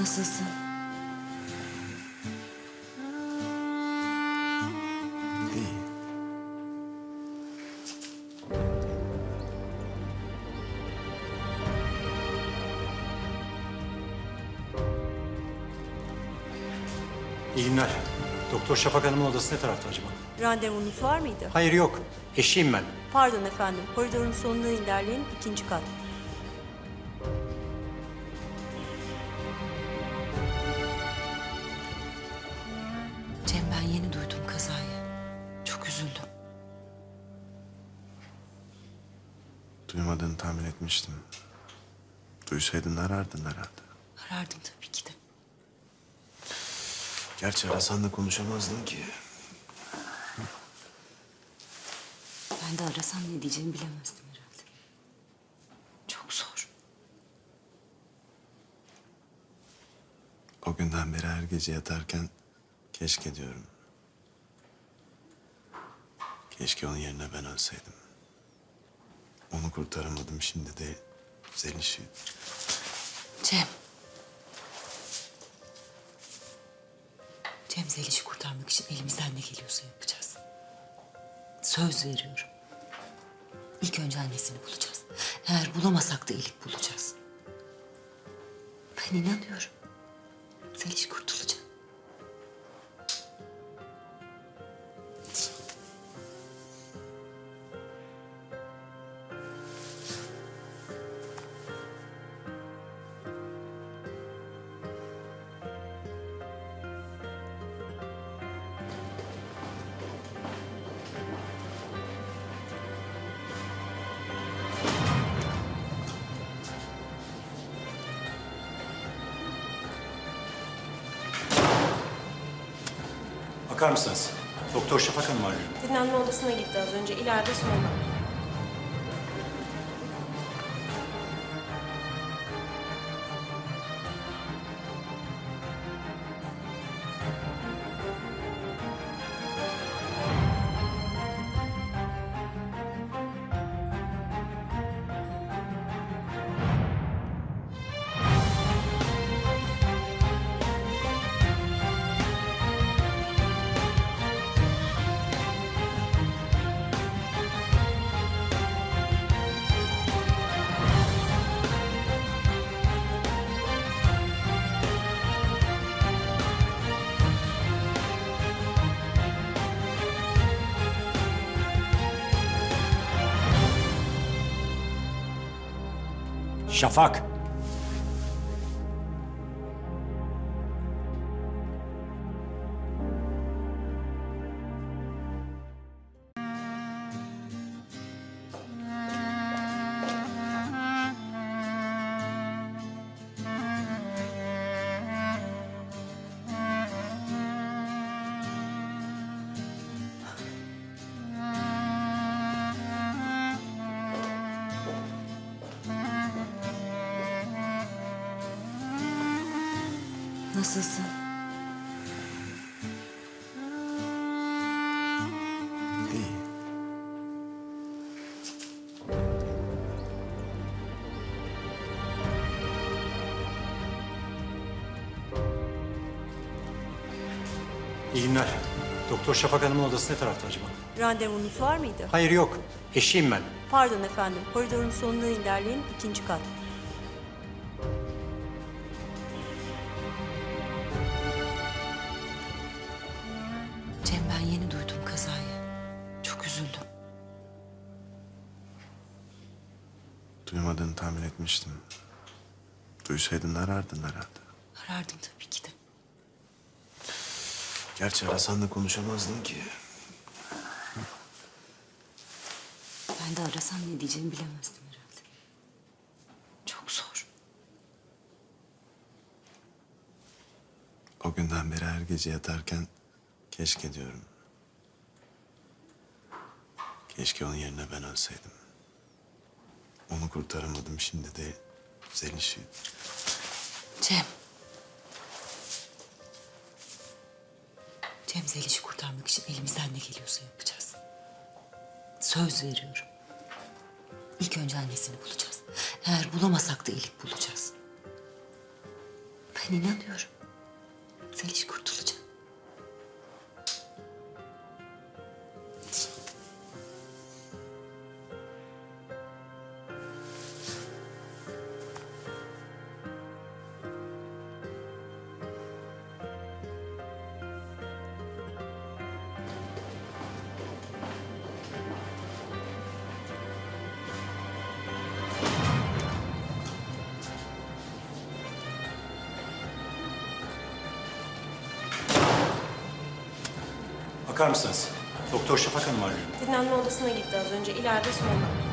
Nasılsın? İyi. İyi günler. Doktor Şafak Hanım'ın odası ne tarafta acaba? Randevunuz var mıydı? Hayır yok. Eşiyim ben. Pardon efendim. Koridorun sonuna ilerleyin. ikinci kat. Duymadığını tahmin etmiştim. Duysaydın arardın herhalde. Arardım tabii ki de. Gerçi arasan da konuşamazdın ki. Ben de arasam ne diyeceğimi bilemezdim herhalde. Çok zor. O günden beri her gece yatarken keşke diyorum. Keşke onun yerine ben ölseydim. Onu kurtaramadım şimdi de Zeliş'i. Cem. Cem Zeliş'i kurtarmak için elimizden ne geliyorsa yapacağız. Söz veriyorum. İlk önce annesini bulacağız. Eğer bulamasak da Elif bulacağız. Ben inanıyorum. Zeliş kurtulacak. Bakar mısınız? Doktor Şafak Hanım arıyor. Dinlenme odasına gitti az önce. İleride solda. Şafak! Nasılsın? İyi. İyi günler. Doktor Şafak Hanım'ın odası ne tarafta acaba? Randevunuz var mıydı? Hayır yok. Eşiyim ben. Pardon efendim. Koridorun sonuna ilerleyin. ikinci kat. Duymadığını tahmin etmiştim. Duysaydın arardın herhalde. Arardım tabii ki de. Gerçi arasan da konuşamazdın ki. Ben de arasam ne diyeceğimi bilemezdim herhalde. Çok zor. O günden beri her gece yatarken keşke diyorum. Keşke onun yerine ben ölseydim. Onu kurtaramadım şimdi de Zeliş'i. Cem. Cem Zeliş'i kurtarmak için elimizden ne geliyorsa yapacağız. Söz veriyorum. İlk önce annesini bulacağız. Eğer bulamasak da Elif bulacağız. Ben inanıyorum. Zeliş kurtulacak. Bakar mısınız? Doktor Şafak Hanım arıyor. Dinlenme odasına gitti az önce. İleride solda.